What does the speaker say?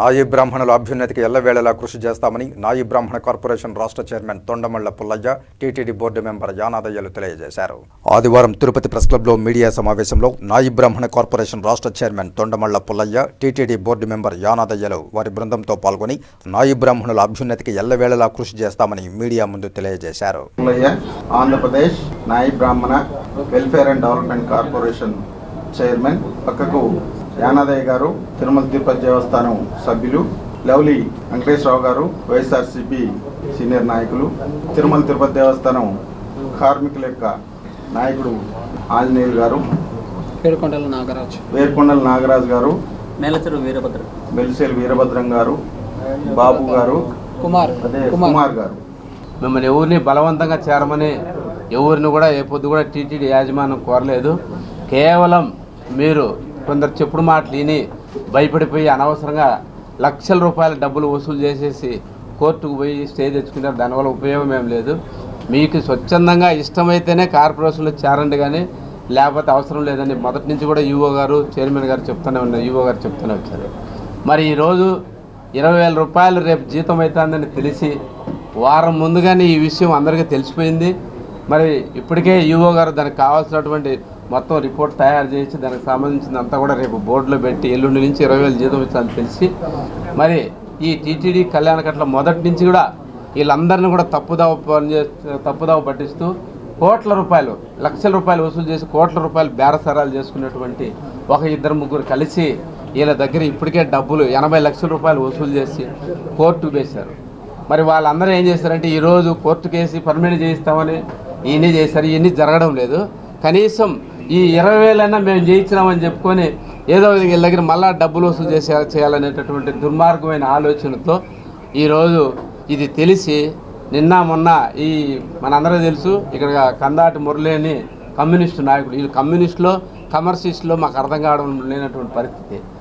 నాయి బ్రాహ్మణుల అభ్యున్నతికి ఎల్లవేళలా కృషి చేస్తామని నాయి బ్రాహ్మణ కార్పొరేషన్ రాష్ట్ర chairman Tondamalla Pullaiah TTD board member యానాదయ్యలు తెలియజేశారు. ఆదివారం తిరుపతి ప్రెస్ క్లబ్లో మీడియా సమావేశంలో నాయి బ్రాహ్మణ కార్పొరేషన్ రాష్ట్ర chairman Tondamalla Pullaiah TTD board member యానాదయ్యలు వారి బృందంతో పాల్గొని నాయి బ్రాహ్మణుల అభ్యున్నతికి ఎల్లవేళలా కృషి చేస్తామని మీడియా ముందు తెలియజేశారు. Andhra Pradesh Nayi Brahmana welfare and development corporation chairman పక్కకు యానాదయ్య గారు తిరుమల తిరుపతి దేవస్థానం సభ్యులు లవ్లీ వెంకటేశ్వరరావు గారు వైఎస్ఆర్సిపి సీనియర్ నాయకులు తిరుమల తిరుపతి దేవస్థానం కార్మికుల యొక్క నాయకుడు ఆంజనేయులు గారు ఏడుకొండల నాగరాజు. వేర్కొండల నాగరాజు గారు మేలచెరు వీరభద్ర. బెల్సేలు వీరభద్రం గారు బాబు గారు కుమార్ అదే కుమార్. కుమార్ గారు. మిమ్మల్ని ఎవరిని బలవంతంగా చేరమని ఎవరిని కూడా ఏ పొద్దు కూడా టీటీడీ యాజమాన్యం కోరలేదు. కేవలం మీరు కొందరు చెప్పుడు మాటలు విని భయపడిపోయి అనవసరంగా లక్షల రూపాయల డబ్బులు వసూలు చేసేసి కోర్టుకు పోయి స్టే తెచ్చుకుంటారు. దానివల్ల ఉపయోగం ఏం లేదు. మీకు స్వచ్ఛందంగా ఇష్టమైతేనే కార్పొరేషన్లో చేరండి కానీ లేకపోతే అవసరం లేదని మొదటి నుంచి కూడా ఈవో గారు చైర్మన్ గారు చెప్తూనే ఉన్నారు. ఈవో గారు చెప్తూనే వచ్చారు. మరి ఈరోజు ఇరవై వేల రూపాయలు రేపు జీతం అవుతుందని తెలిసి వారం ముందుగానే ఈ విషయం అందరికీ తెలిసిపోయింది. మరి ఇప్పటికే యూఓ గారు దానికి కావాల్సినటువంటి మొత్తం రిపోర్ట్ తయారు చేసి దానికి సంబంధించిందంతా కూడా రేపు బోర్డులో పెట్టి ఎల్లుండి నుంచి ఇరవై వేలు జీతం ఇస్తామని తెలిసి మరి ఈ టీటీడీ కళ్యాణకట్ల మొదటి నుంచి కూడా వీళ్ళందరినీ కూడా తప్పుదావ పని తప్పుదావ పట్టిస్తూ కోట్ల రూపాయలు లక్షల రూపాయలు వసూలు చేసి కోట్ల రూపాయలు బేరసరాలు చేసుకున్నటువంటి ఒక ఇద్దరు ముగ్గురు కలిసి వీళ్ళ దగ్గర ఇప్పటికే డబ్బులు ఎనభై లక్షల రూపాయలు వసూలు చేసి కోర్టు వేశారు. మరి వాళ్ళందరూ ఏం చేశారంటే ఈరోజు కోర్టు కేసు పర్మినెంట్ చేయిస్తామని ఇవన్నీ చేశారు ఇవన్నీ జరగడం లేదు. కనీసం ఈ ఇరవై వేలైనా మేము జయించినామని చెప్పుకొని ఏదో వీళ్ళ దగ్గర మళ్ళా డబ్బులు వసూలు చేసే చేయాలనేటటువంటి దుర్మార్గమైన ఆలోచనతో ఈరోజు ఇది తెలిసి నిన్న మొన్న ఈ మనందరూ తెలుసు ఇక్కడ కందాటి మురళిని కమ్యూనిస్టు నాయకుడు. వీళ్ళు కమ్యూనిస్టులో కమర్షిస్టులో మాకు అర్థం కావడం లేనటువంటి పరిస్థితి.